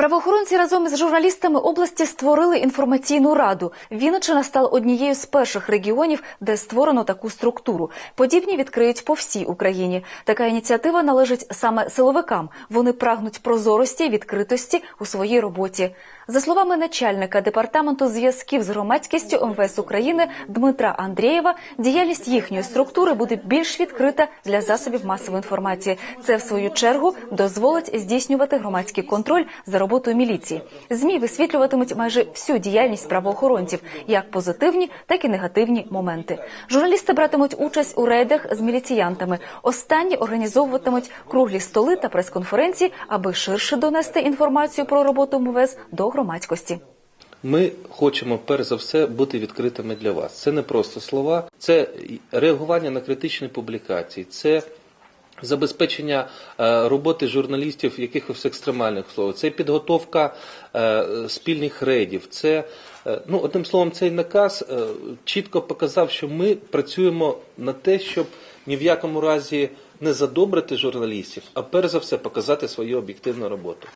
Правоохоронці разом із журналістами області створили інформаційну раду. Вінниччина стала однією з перших регіонів, де створено таку структуру. Подібні відкриють по всій Україні. Така ініціатива належить саме силовикам. Вони прагнуть прозорості, відкритості у своїй роботі. За словами начальника департаменту зв'язків з громадськістю МВС України Дмитра Андрієва, діяльність їхньої структури буде більш відкрита для засобів масової інформації. Це в свою чергу дозволить здійснювати громадський контроль за роботою міліції. Змі висвітлюватимуть майже всю діяльність правоохоронців, як позитивні, так і негативні моменти. Журналісти братимуть участь у рейдах з міліціянтами. Останні організовуватимуть круглі столи та прес-конференції, аби ширше донести інформацію про роботу МВС до громадськості. Ми хочемо перш за все бути відкритими для вас. Це не просто слова, це реагування на критичні публікації, це забезпечення е, роботи журналістів якихось екстремальних словах, це підготовка е, спільних рейдів. Це е, ну одним словом, цей наказ чітко показав, що ми працюємо на те, щоб ні в якому разі не задобрити журналістів, а перш за все показати свою об'єктивну роботу.